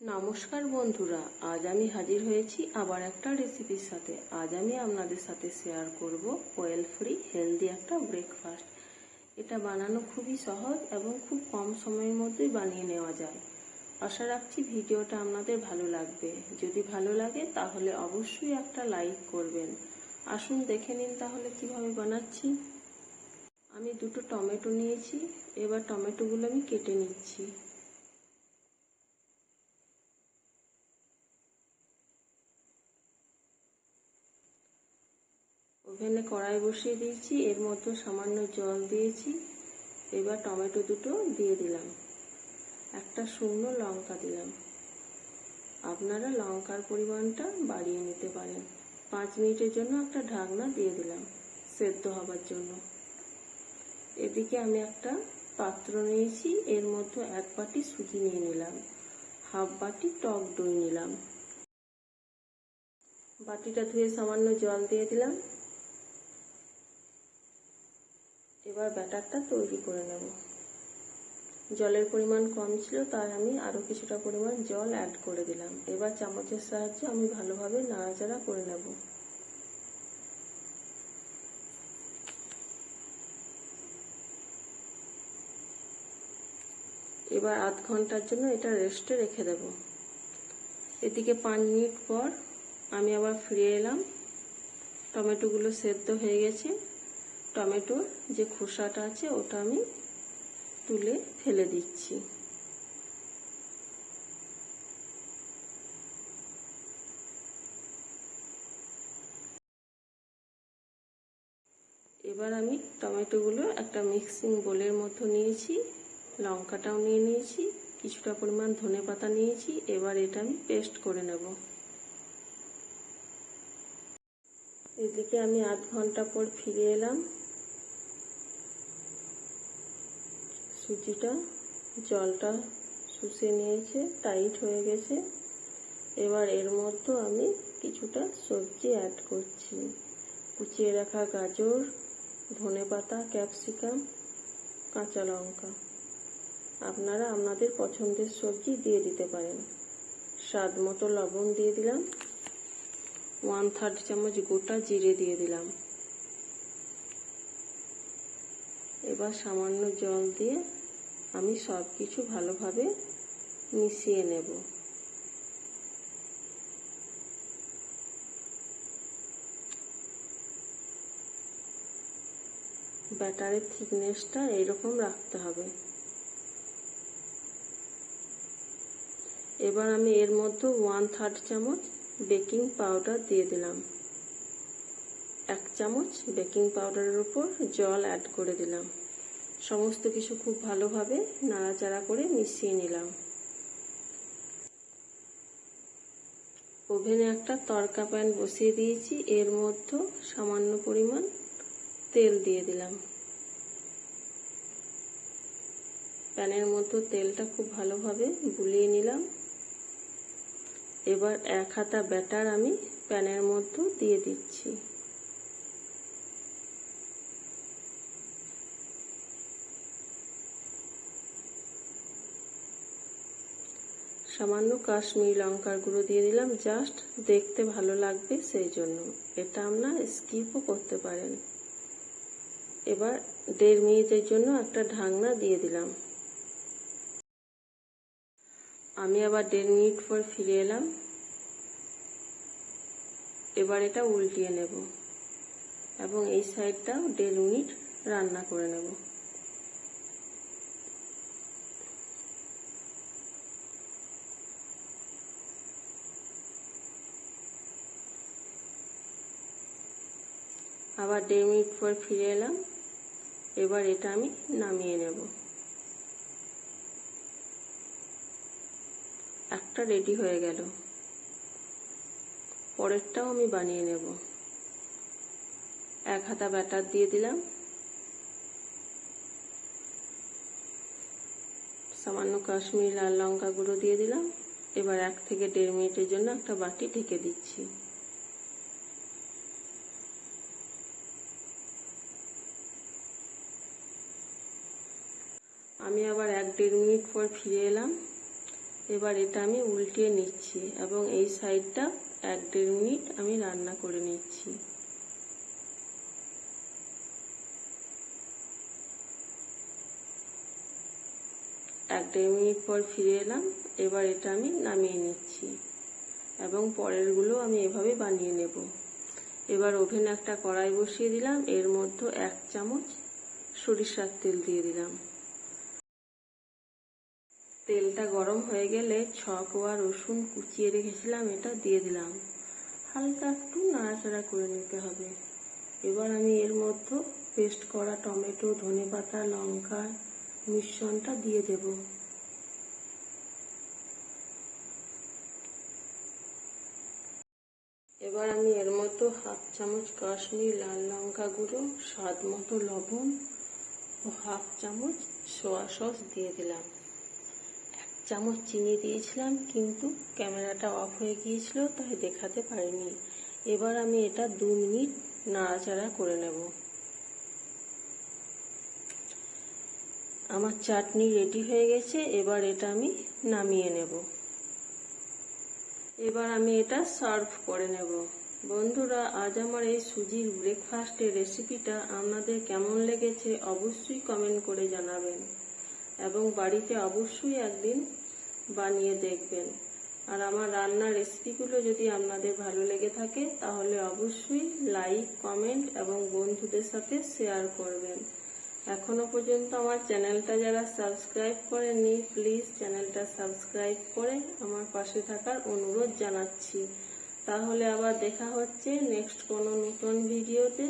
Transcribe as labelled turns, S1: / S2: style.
S1: নমস্কার বন্ধুরা, আজ আমি হাজির হয়েছি আবার একটা রেসিপির সাথে। আজ আমি আপনাদের সাথে শেয়ার করব অয়েল ফ্রি হেলদি একটা ব্রেকফাস্ট এটা বানানো খুবই সহজ এবং খুব কম সময়ের মধ্যেই বানিয়ে নেওয়া যায়। আশা রাখছি ভিডিওটা আপনাদের ভালো লাগবে। যদি ভালো লাগে তাহলে অবশ্যই একটা লাইক করবেন। আসুন দেখে নিন তাহলে কীভাবে বানাচ্ছি। আমি দুটো টমেটো নিয়েছি, এবার টমেটোগুলো আমি কেটে নিচ্ছি। ওভেনে কড়াই বসিয়ে দিয়েছি, এর মধ্যে সামান্য জল দিয়েছি। এবার টমেটো দুটো দিয়ে দিলাম। একটা শুকনো লঙ্কা দিলাম। আপনারা লঙ্কার পরিমাণটা বাড়িয়ে নিতে পারেন। পাঁচ মিনিটের জন্য একটা ঢাকনা দিয়ে দিলাম সেদ্ধ হবার জন্য। এদিকে আমি একটা পাত্র নিয়েছি, এর মধ্যে এক বাটি সুজি নিয়ে নিলাম, হাফ বাটি টক দই নিলাম। বাটিটা ধুয়ে সামান্য জল দিয়ে দিলাম। এবার ব্যাটারটা তৈরি করে নেব। জলের পরিমাণ কম ছিল, তাই আমি আরও কিছুটা পরিমাণ জল অ্যাড করে দিলাম। এবার চামচের সাহায্যে আমি ভালোভাবে নাড়াচাড়া করে নেব। এবার আধ ঘণ্টার জন্য এটা রেস্টে রেখে দেব। এদিকে পাঁচ মিনিট পর আমি আবার ফিরে এলাম। টমেটোগুলো সেদ্ধ হয়ে গেছে। টমেটোর যে খোসাটা আছে, ওটা আমি তুলে ফেলে দিচ্ছি। এবার আমি টমেটোগুলো একটা মিক্সিং বোলের মতো নিয়েছি, লঙ্কাটাও নিয়ে নিয়েছি, কিছুটা পরিমাণ ধনে পাতা নিয়েছি, এবার এটা আমি পেস্ট করে নেব। এদিকে আমি আধ ঘণ্টা পর ফিরে এলাম। সুজিটা জলটা শুষে নিয়েছে টাইট হয়ে গেছে। এবার এর মধ্যে আমি কিছুটা সবজি অ্যাড করছি। কুচিয়ে রাখা গাজর, ধনে পাতা ক্যাপসিকাম কাঁচা লঙ্কা। আপনারা আপনাদের পছন্দের সবজি দিয়ে দিতে পারেন। স্বাদ মতো লবণ দিয়ে দিলাম। ওয়ান থার্ড চামচ গোটা জিরে দিয়ে দিলাম। এবার সামান্য জল দিয়ে আমি সব কিছু ভালোভাবে মিশিয়ে নেব। ব্যাটারের থিকনেসটা এইরকম রাখতে হবে। এবার আমি এর মধ্যে ওয়ান থার্ড চামচ বেকিং পাউডার দিয়ে দিলাম। এক চামচ বেকিং পাউডারের উপর জল অ্যাড করে দিলাম। সমস্ত কিছু খুব ভালোভাবে নাড়াচাড়া করে মিশিয়ে নিলাম। ওভেনে একটা তরকা প্যান বসিয়ে দিয়েছি, এর মধ্যে সামান্য পরিমাণ তেল দিয়ে দিলাম। প্যানের মধ্যে তেলটা খুব ভালোভাবে বুলিয়ে নিলাম। এবার এক হাতা ব্যাটার আমি প্যানের মধ্যে দিয়ে দিচ্ছি। সামান্য কাশ্মীরি লঙ্কার গুঁড়ো দিয়ে দিলাম জাস্ট দেখতে ভালো লাগবে সেই জন্য। এটা আমরা স্কিপও করতে পারেন। এবার দেড় মিনিটের জন্য একটা ঢাকনা দিয়ে দিলাম। আমি আবার দেড় মিনিট পর ফিরে এলাম। এবার এটা উল্টিয়ে নেব এবং এই সাইডটাও দেড় মিনিট রান্না করে নেব। আবার দেড় মিনিট পর ফিরে এলাম। এবার এটা আমি নামিয়ে নেব। একটা রেডি হয়ে গেল। পরেরটাও আমি বানিয়ে নেব। এক হাতা ব্যাটার দিয়ে দিলাম। সামান্য কাশ্মীরি লাল লঙ্কা গুঁড়ো দিয়ে দিলাম। এবার এক থেকে দেড় মিনিটের জন্য একটা বাটি ঢেকে দিচ্ছি। আমি আবার এক দেড় মিনিট পর ফিরে এলাম। এবার এটা আমি উল্টিয়ে নিচ্ছি এবং এই সাইডটা এক দেড় মিনিট আমি রান্না করে নিচ্ছি। এক দেড় মিনিট পর ফিরে এলাম। এবার এটা আমি নামিয়ে নিচ্ছি এবং পরেরগুলো আমি এভাবে বানিয়ে নেব। এবার ওভেন একটা কড়াই বসিয়ে দিলাম। এর মধ্যে এক চামচ সরিষার তেল দিয়ে দিলাম। তেলটা গরম হয়ে গেলে ছ কোয়া রসুন কুচিয়ে রেখেছিলাম, এটা দিয়ে দিলাম। হালকা একটু নাড়াচাড়া করে নিতে হবে। এবার আমি এর মধ্যে পেস্ট করা টমেটো, ধনে পাতা, লঙ্কা, মিশ্রণটা দিয়ে দেব। এবার আমি এর মতো হাফ চামচ কাশ্মীর লাল লঙ্কা গুঁড়ো, স্বাদ মতো লবণ ও হাফ চামচ সোয়া সস দিয়ে দিলাম। চামচ চিনি দিয়েছিলাম, কিন্তু ক্যামেরাটা অফ হয়ে গিয়েছিল, তাই দেখাতে পারিনি। এবার আমি এটা দু মিনিট নাড়াচাড়া করে নেব। আমার চাটনি রেডি হয়ে গেছে, এবার এটা আমি নামিয়ে নেব। এবার আমি এটা সার্ভ করে নেব। বন্ধুরা, আজ আমার এই সুজির ব্রেকফাস্টের রেসিপিটা আপনাদের কেমন লেগেছে অবশ্যই কমেন্ট করে জানাবেন। এবং বাড়িতে অবশ্যই একদিন বানিয়ে দেখবেন। আর আমার রান্নার রেসিপিগুলো যদি আপনাদের ভালো লেগে থাকে, তাহলে অবশ্যই লাইক, কমেন্ট এবং বন্ধুদের সাথে শেয়ার করবেন। এখনও পর্যন্ত আমার চ্যানেলটা যারা সাবস্ক্রাইব করেননি, প্লিজ চ্যানেলটা সাবস্ক্রাইব করে আমার পাশে থাকার অনুরোধ জানাচ্ছি। তাহলে আবার দেখা হচ্ছে নেক্সট কোনো নতুন ভিডিওতে।